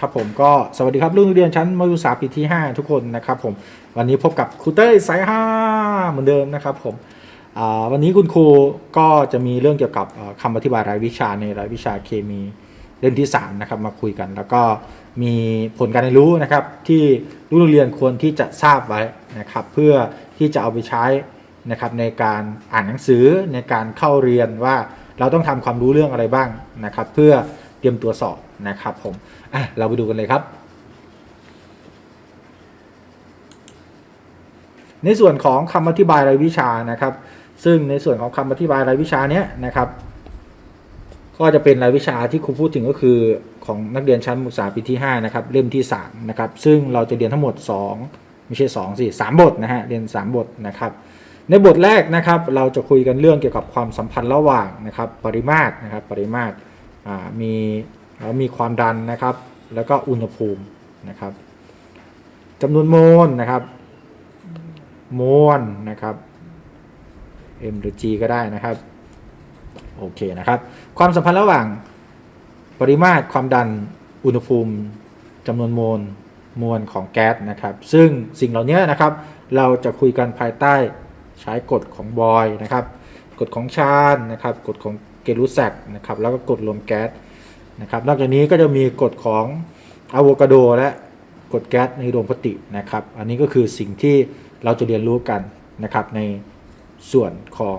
ครับผมก็สวัสดีครับ รุ่นเรียนชั้นมัธยมศึกษาปีที่ 5 ทุกคนนะครับผมวันนี้พบกับครูเต้ยสายห้าเหมือนเดิมนะครับผมวันนี้คุณครูก็จะมีเรื่องเกี่ยวกับเอ่อคำอธิบายรายวิชาในรายวิชาเคมีเล่มที่3นะครับมาคุยกัน แล้วก็มีผลการเรียนรู้นะครับที่รุ่นเรียนควรที่จะทราบไว้นะครับเพื่อที่จะเอาไปใช้นะครับในการอ่านหนังสือในการเข้าเรียนว่าเราต้องทำความรู้เรื่องอะไรบ้างนะครับเพื่อเตรียมตัวสอบ นะครับผมอะเราไปดูกันเลยครับ ในส่วนของคำอธิบายรายวิชานะครับ ซึ่งในส่วนของคำอธิบายรายวิชาเนี้ยนะครับ ก็จะเป็นรายวิชาที่ครูพูดถึงก็คือของนักเรียนชั้นศึกษาปีที่5นะครับเล่มที่3นะครับซึ่งเราจะเรียนทั้งหมด 2 ไม่ใช่2สิ3บทนะฮะเรียน 3 บทนะครับในบทแรกนะครับเราจะคุยกันเรื่องเกี่ยวกับความสัมพันธ์ระหว่างนะครับปริมาตรนะครับปริมาตรมี แล้วมีความดันนะครับ แล้วก็อุณหภูมินะครับจำนวนโมลนะครับ โมลนะครับ m หรือ g ก็ได้นะครับโอเคนะครับ ความสัมพันธ์ระหว่างปริมาตรความดันอุณหภูมิจำนวนโมลมวลของแก๊สนะครับ ซึ่งสิ่งเหล่านี้นะครับ เราจะคุยกันภายใต้ใช้กฎของบอยนะครับ กฎของชาญนะครับ กฎของเกลูแซกนะครับ แล้วก็กฎรวมแก๊ส นะครับ นอกจากนี้ก็จะมีกฎของอะโวคาโดและกฎแก๊สในรวมพตินะครับ อันนี้ก็คือสิ่งที่เราจะเรียนรู้กันนะครับในส่วนของ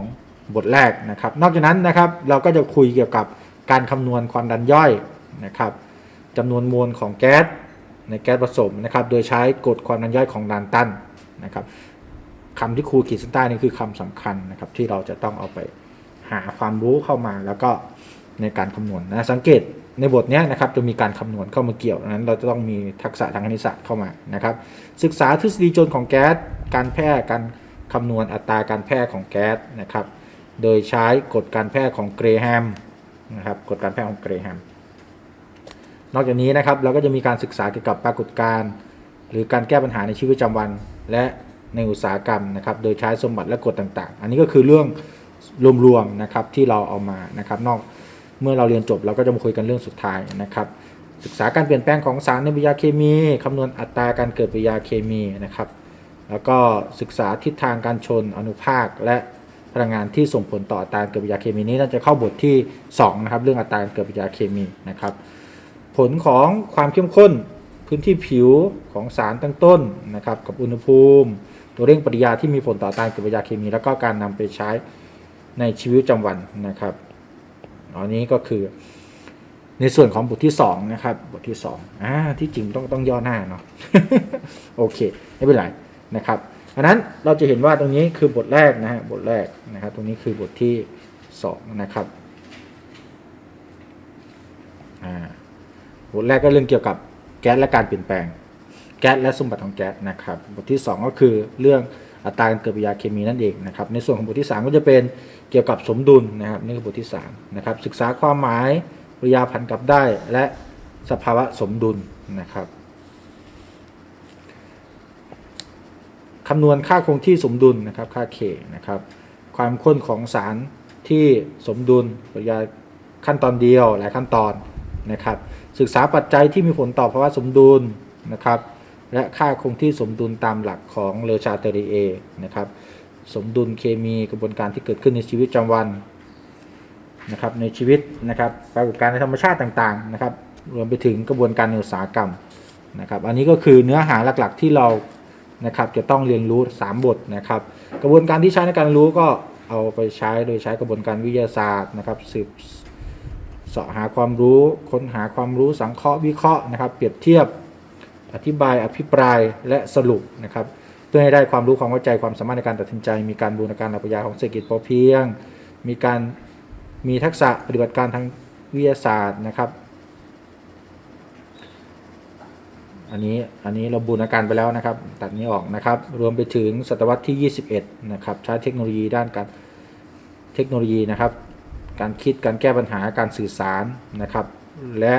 บทแรกนะครับ นอกจากนั้นนะครับเราก็จะคุยเกี่ยวกับการคำนวณความดันย่อยนะครับจำนวนมวลของแก๊สในแก๊สผสมนะครับ โดยใช้กฎความดันย่อยของดันตันนะครับคำที่ครูขีดเส้นใต้นี่คือคำสำคัญนะครับที่เราจะต้องเอาไปหาความรู้เข้ามาแล้วก็ในการคำนวณนะสังเกต ในบทนี้นะครับจะมีการคำนวณเข้ามาเกี่ยวนั้น เราจะต้องมีทักษะทางคณิตศาสตร์เข้ามานะครับ ศึกษาทฤษฎีโจรของแก๊ส การแพร่การคำนวณอัตราการแพร่ของแก๊สนะครับ โดยใช้กฎการแพร่ของเกรแฮมนะครับกฎการแพร่ของเกรแฮมนอกจากนี้นะครับเราก็จะมีการศึกษาเกี่ยวกับปรากฏการณ์หรือการแก้ปัญหาในชีวิตประจำวัน และในอุตสาหกรรมนะครับ โดยใช้สมบัติและกฎต่างๆ อันนี้ก็คือเรื่องรวมๆนะครับที่เราเอามานะครับนอก เมื่อเราเรียนจบเราก็จะมาคุยกันเรื่องสุดท้ายนะครับศึกษาการเปลี่ยนแปลงของสารในปฏิกิริยาเคมีคำนวณอัตราการเกิดปฏิกิริยาเคมีนะครับ แล้วก็ศึกษาทิศทางการชนอนุภาคและพลังงานที่ส่งผลต่ออัตราการเกิดปฏิกิริยาเคมีนี้น่าจะเข้าบทที่2นะครับเรื่องอัตราการเกิดปฏิกิริยาเคมีนะครับ ผลของความเข้มข้นพื้นที่ผิวของสารตั้งต้นนะครับกับอุณหภูมิ ตัวเร่งปฏิกิริยาที่มีผลต่ออัตราการเกิดปฏิกิริยาเคมี แล้วก็การนำไปใช้ในชีวิตประจำวันนะครับ อันนี้ก็คือ ในส่วนของบทที่2นะครับ บทที่2อ่าที่จริงต้องต้องย่อหน้าเนาะโอเคไม่เป็นไรนะครับอันนั้นเราจะเห็นว่าตรงนี้คือบทแรกนะฮะบทแรกนะครับ ตรงนี้คือบทที่2นะครับอ่าบทแรกก็เรื่องเกี่ยวกับแก๊สและการเปลี่ยนแปลง แก๊สและสมบัติของแก๊สนะครับ บทที่ 2 ก็คือเรื่องอัตราการเกิดปฏิกิริยาเคมีนั่นเองนะครับในส่วนของบทที่ 3 ก็จะเป็นเกี่ยวกับสมดุลนะครับนี่คือบทที่3นะครับศึกษาความหมายปริยาพันกลับได้และสภาวะสมดุลนะครับคำนวณค่าคงที่สมดุลนะครับค่า K นะครับความข้นของสารที่สมดุลปริยาขั้นตอนเดียวหลายขั้นตอนนะครับศึกษาปัจจัยที่มีผลต่อภาวะสมดุลนะครับ และค่าคงที่สมดุลตามหลักของเลอชาเตรีเอนะครับสมดุลเคมีกระบวนการที่เกิดขึ้นในชีวิตประจำวันนะครับในชีวิตนะครับปรากฏการณ์ในธรรมชาติต่างๆนะครับรวมไปถึงกระบวนการในอุตสาหกรรมนะครับอันนี้ก็คือเนื้อหาหลักๆที่เรานะครับจะต้องเรียนรู้ 3 บทนะครับ กระบวนการที่ใช้ในการรู้ก็เอาไปใช้โดยใช้กระบวนการวิทยาศาสตร์นะครับสืบเสาะหาความรู้ ค้นหาความรู้สังเคราะห์วิเคราะห์นะครับ เปรียบเทียบ อธิบายอภิปรายและสรุปนะครับ เพื่อให้ได้ความรู้ความเข้าใจความสามารถในการตัดสินใจ มีการบูรณาการหลักปรัชญาของเศรษฐกิจพอเพียง มีการมีทักษะปฏิบัติการทางวิทยาศาสตร์นะครับอันนี้อันนี้เราบูรณาการไปแล้วนะครับ ตัดนี้ออกนะครับ รวมไปถึงศตวรรษที่ 21 นะครับใช้เทคโนโลยีด้านการเทคโนโลยีนะครับ การคิดการแก้ปัญหาการสื่อสารนะครับ และ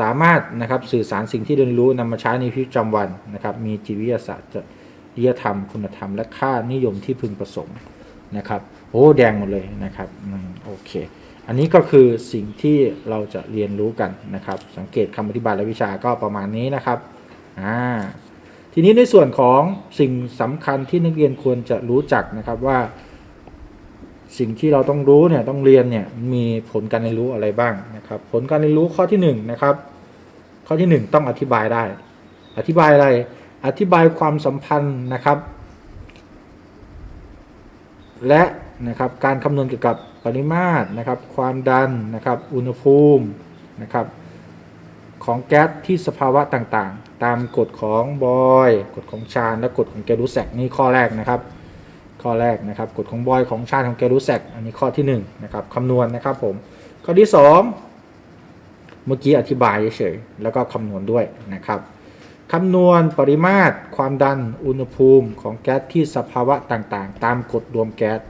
สามารถนะครับสื่อสารสิ่งที่เรียนรู้นำมาใช้ในชีวิตประจำวันนะครับ มีจิตวิทยาศาสตร์จริยธรรม คุณธรรม และค่านิยมที่พึงประสงค์นะครับโอ้แดงหมดเลยนะครับอโอเค อันนี้ก็คือสิ่งที่เราจะเรียนรู้กันนะครับ สังเกตคำอธิบายและวิชาก็ประมาณนี้นะครับอ่าทีนี้ในส่วนของสิ่งสำคัญที่นักเรียนควรจะรู้จักนะครับว่า สิ่งที่เราต้องรู้เนี่ยต้องเรียนเนี่ยมีผลการเรียนรู้อะไรบ้างนะครับ ผลการเรียนรู้ข้อที่หนึ่งนะครับ ข้อที่หนึ่งต้องอธิบายได้ อธิบายอะไรอธิบายความสัมพันธ์นะครับ และนะครับการคำนวณเกี่ยวกับปริมาตรนะครับ ความดันนะครับอุณหภูมินะครับของแก๊สที่สภาวะต่างๆ ตามกฎของบอย กฎของชาญและกฎของแกรูแซกนี่ข้อแรกนะครับ ข้อแรกนะครับกฎของบอยของชาญของแกรูแซกอันนี้ข้อที่หนึ่งนะครับคำนวณนะครับผมข้อที่สองเมื่อกี้อธิบายเฉยๆแล้วก็คำนวณด้วยนะครับคำนวณปริมาตร ความดันอุณหภูมิของแก๊สที่สภาวะต่างๆ ตามกฎรวมแก๊ส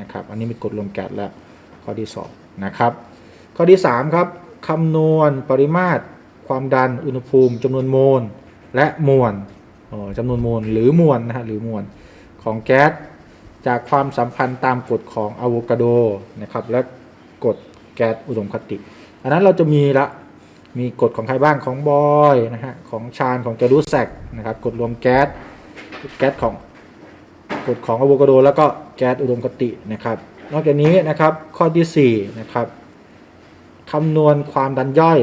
นะครับอันนี้เป็นกฎรวมแก๊สแล้วข้อที่สองนะครับข้อที่สามครับคำนวณปริมาตร ความดันอุณหภูมิจำนวนโมลและมวลอ๋อจำนวนโมลหรือมวลนะฮะหรือมวลของแก๊ส จากความสัมพันธ์ตามกฎของอะโวคาโดนะครับและกฎแก๊สอุดมคติ อันนั้นเราจะมีละมีกฎของใครบ้างของบอยนะฮะของชาญของแกรูแซกนะครับกฎรวมแก๊สแก๊สของกฎของอะโวคาโดแล้วก็แก๊สอุดมคตินะครับ นอกจากนี้นะครับข้อที่สี่นะครับคำนวณความดันย่อย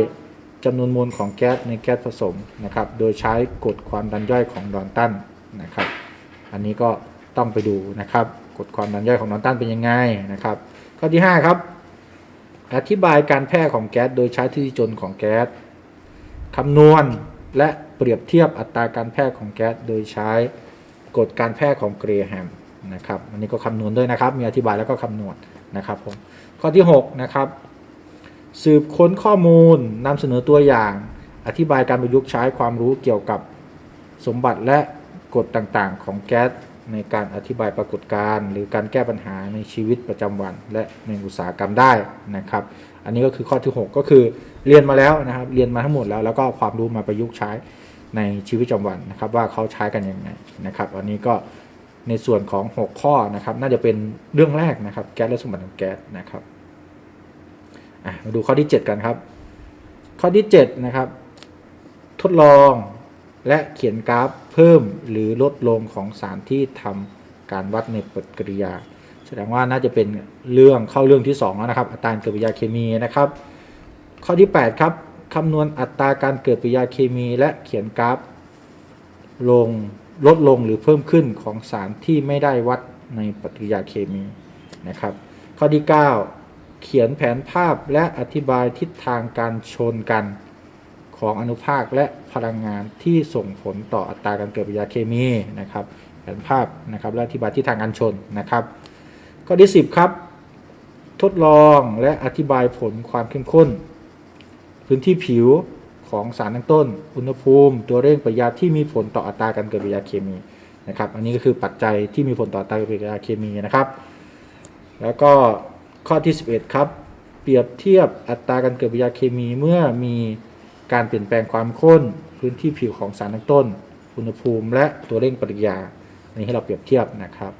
จำนวนมวลของแก๊สในแก๊สผสมนะครับ โดยใช้กฎความดันย่อยของดอนตันนะครับ อันนี้ก็ ต้องไปดูนะครับกฎความดันย่อยของดอนตันเป็นยังไงนะครับข้อที่ 5 ครับ อธิบายการแพร่ของแก๊สโดยใช้ทฤษฎีจนของแก๊สคำนวณและเปรียบเทียบอัตราการแพร่ของแก๊สโดยใช้กฎการแพร่ของเกรแฮมนะครับอันนี้ก็คำนวณด้วยนะครับ มีอธิบายแล้วก็คำนวณนะครับผมข้อที่ 6 นะครับ สืบค้นข้อมูลนำเสนอตัวอย่าง อธิบายการประยุกต์ใช้ความรู้เกี่ยวกับสมบัติและกฎต่างๆ ของแก๊ส ในการอธิบายปรากฏการณ์ หรือการแก้ปัญหาในชีวิตประจำวัน และในอุตสาหกรรมได้นะครับ อันนี้ก็คือข้อที่ 6 ก็คือเรียนมาแล้วนะครับ เรียนมาทั้งหมดแล้ว แล้วก็ความรู้มาประยุกต์ใช้ในชีวิตประจำวันนะครับ ว่าเขาใช้กันยังไงนะครับ อันนี้ก็ในส่วนของ 6 ข้อนะครับ น่าจะเป็นเรื่องแรกนะครับแก๊สและสมบัติของแก๊สนะครับมาดูข้อที่ 7 กันครับ ข้อที่7นะครับ ทดลอง และเขียนกราฟเพิ่มหรือลดลงของสารที่ทำการวัดในปฏิกิริยา แสดงว่าน่าจะเป็นเรื่องเข้าเรื่องที่ 2 แล้วนะครับ อัตราการเกิดปฏิกิริยาเคมีนะครับ ข้อที่ 8 ครับคำนวณอัตราการเกิดปฏิกิริยาเคมี และเขียนกราฟลงลดลงหรือเพิ่มขึ้นของสารที่ไม่ได้วัดในปฏิกิริยาเคมีนะครับ ข้อที่ 9 เขียนแผนภาพและอธิบายทิศทางการชนกัน ของอนุภาคและพลังงานที่ส่งผลต่ออัตราการเกิดปฏิกิริยาเคมีนะครับแผนภาพนะครับและอธิบายทิศทางการชนนะครับข้อที่ 10 ครับ ทดลองและอธิบายผลความเข้มข้น พื้นที่ผิวของสารตั้งต้น อุณหภูมิ ตัวเร่งปฏิกิริยาที่มีผลต่ออัตราการเกิดปฏิกิริยาเคมีนะครับ อันนี้ก็คือปัจจัยที่มีผลต่ออัตราการเกิดปฏิกิริยาเคมีนะครับ แล้วก็ข้อที่ 11 ครับ เปรียบเทียบอัตราการเกิดปฏิกิริยาเคมีเมื่อมี การเปลี่ยนแปลงความข้น พื้นที่ผิวของสารตั้งต้น อุณหภูมิและตัวเร่งปฏิกิริยาอันนี้ให้เราเปรียบเทียบนะครับ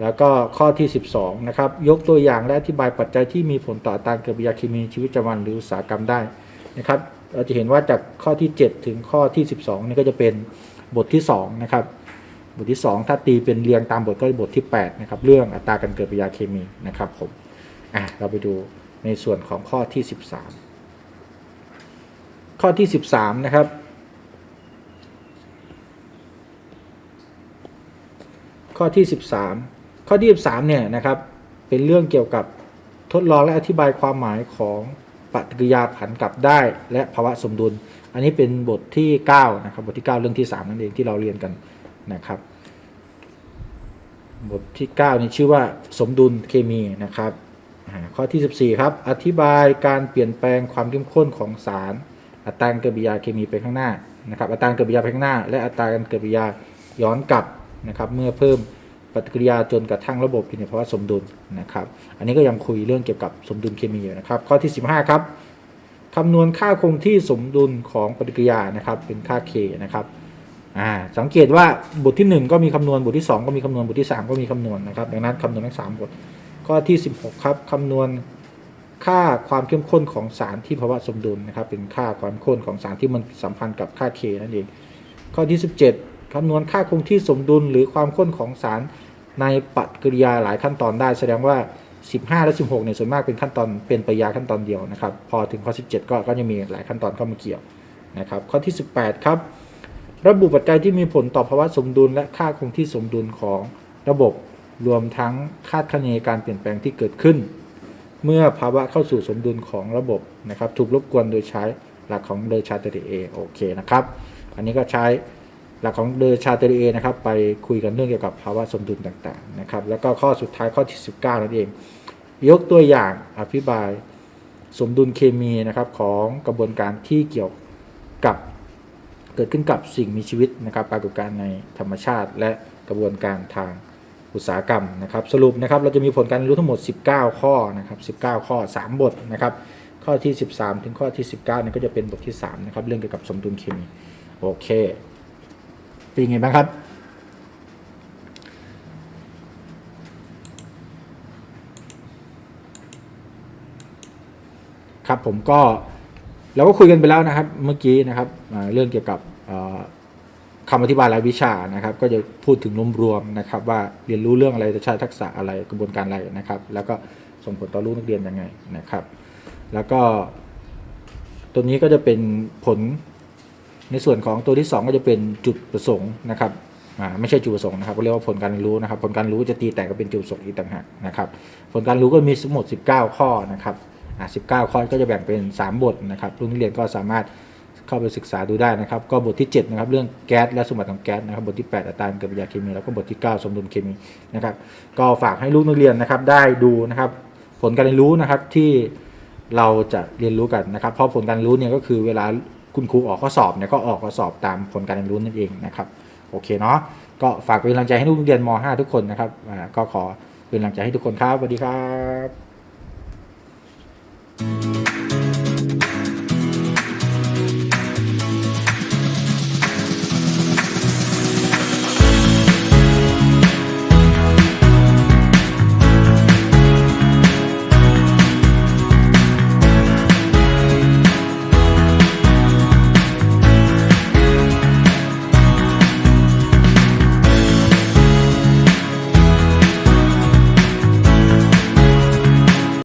แล้วก็ข้อที่ 12 นะครับ ยกตัวอย่างและอธิบายปัจจัยที่มีผลต่ออัตราการเกิดปฏิกิริยาเคมีชีวิตประจำวันหรืออุตสาหกรรมได้นะครับ เราจะเห็นว่าจากข้อที่ 7 ถึงข้อที่ 12 นี่ก็จะเป็นบทที่ 2 นะครับ บทที่ 2 ถ้าตีเป็นเรียงตามบทก็จะบทที่ 8 นะครับ เรื่องอัตราการเกิดปฏิกิริยาเคมีนะครับผม อะ เราไปดูในส่วนของข้อที่ 13 ข้อที่ 13 นะครับ ข้อที่ 13 ข้อที่ 13 เนี่ยนะครับ เป็นเรื่องเกี่ยวกับทดลองและอธิบายความหมายของปฏิกิริยาผันกลับได้ และภาวะสมดุล อันนี้เป็นบทที่ 9 นะครับ บทที่ 9 เรื่องที่ 3 นั่นเองที่เราเรียนกันนะครับ บทที่ 9 นี่ชื่อว่าสมดุลเคมีนะครับข้อที่ 14 ครับ อธิบายการเปลี่ยนแปลงความเข้มข้นของสาร อัตราการเกิดปฏิกิริยาเคมีไปข้างหน้านะครับอัตราการเกิดปฏิกิริยาไปข้างหน้า และอัตราการเกิดปฏิกิริยาย้อนกลับนะครับเมื่อเพิ่มปฏิกิริยาจนกระทั่งระบบอยู่ในภาวะสมดุลนะครับอันนี้ก็ยังคุยเรื่องเกี่ยวกับสมดุลเคมีอยู่นะครับข้อที่ 15 ครับคำนวณค่าคงที่สมดุลของปฏิกิริยานะครับเป็นค่า K นะครับอ่าสังเกตว่าบทที่ 1 ก็มีคำนวณบทที่ 2 ก็มีคำนวณบทที่ 3 ก็มีคำนวณนะครับดังนั้นคำนวณทั้ง3บทข้อที่ 16 ครับคำนวณ ค่าความเข้มข้นของสารที่ภาวะสมดุลนะครับ เป็นค่าความข้นของสารที่มันสัมพันธ์กับค่า K นั่นเอง ข้อที่ 17 คำนวณค่าคงที่สมดุลหรือความข้นของสารในปฏิกิริยาหลายขั้นตอนได้ แสดงว่า 15 และ 16เนี่ยส่วนมากเป็นขั้นตอนเป็นปฏิกิริยาขั้นตอนเดียวนะครับ พอถึงข้อ 17 ก็ก็จะมีหลายขั้นตอนเข้ามาเกี่ยวนะครับ ข้อที่ 18 ครับ ระบุปัจจัยที่มีผลต่อภาวะสมดุล และค่าคงที่สมดุลของระบบรวมทั้งคาดคะเนการเปลี่ยนแปลงที่เกิดขึ้น เมื่อภาวะเข้าสู่สมดุลของระบบนะครับ ถูกรบกวนโดยใช้หลักของเดอชาเตเรเอโอเคนะครับ อันนี้ก็ใช้หลักของเดอชาเตเรเอนะครับไปคุยกันเรื่องเกี่ยวกับภาวะสมดุลต่างๆนะครับ แล้วก็ข้อสุดท้ายข้อที่ 19 นั่นเอง ยกตัวอย่างอธิบายสมดุลเคมีนะครับของกระบวนการที่เกี่ยวกับเกิดขึ้นกับสิ่งมีชีวิตนะครับ ปรากฏการณ์ในธรรมชาติและกระบวนการทาง อุตสาหกรรมนะครับ สรุปนะครับเราจะมีผลการเรียนรู้ทั้งหมด 19 ข้อนะครับ19 ข้อ 3 บทนะครับ ข้อที่ 13 ถึงข้อที่ 19นี่ก็จะเป็นบทที่3นะครับเรื่องเกี่ยวกับสมดุลเคมีโอเคเป็นยังไงบ้างครับครับผมก็เราก็คุยกันไปแล้วนะครับเมื่อกี้นะครับเรื่องเกี่ยวกับ อ่าคำอธิบายรายวิชานะครับ ก็จะพูดถึงรวมๆนะครับ ว่าเรียนรู้เรื่องอะไรจะใช้ทักษะอะไรกระบวนการอะไรนะครับ แล้วก็ส่งผลต่อลูกนักเรียนยังไงนะครับ แล้วก็ ตัวนี้ก็จะเป็นผลในส่วนของตัวที่ 2 ก็จะเป็นจุดประสงค์นะครับไม่ใช่จุดประสงค์นะครับเรียกว่าผลการเรียนรู้นะครับ ผลการรู้จะตีแตกก็เป็นจุดประสงค์อีกต่างหากนะครับ ผลการรู้ก็มีทั้งหมด 19 ข้อนะครับอ่า19 ข้อก็จะแบ่งเป็น 3 บทนะครับลูกนักเรียนก็สามารถ เข้าไปศึกษาดูได้นะครับ ก็บทที่7นะครับเรื่องแก๊สและสมบัติของแก๊สนะครับบทที่ 8 อัตราการเกิดปฏิกิริยาเคมี แล้วก็บทที่ 9 สมดุลเคมีนะครับก็ฝากให้ลูกนักเรียนนะครับได้ดูนะครับผลการเรียนรู้นะครับที่เราจะเรียนรู้กันนะครับ เพราะผลการเรียนรู้เนี่ยก็คือเวลาคุณครูออกข้อสอบเนี่ยก็ออกข้อสอบตามผลการเรียนรู้นั่นเองนะครับโอเคเนาะก็ฝากเป็นกำลังใจให้ลูกนักเรียนม .5 ทุกคนนะครับอ่าก็ขอเป็นกำลังใจให้ทุกคนครับสวัสดีครับ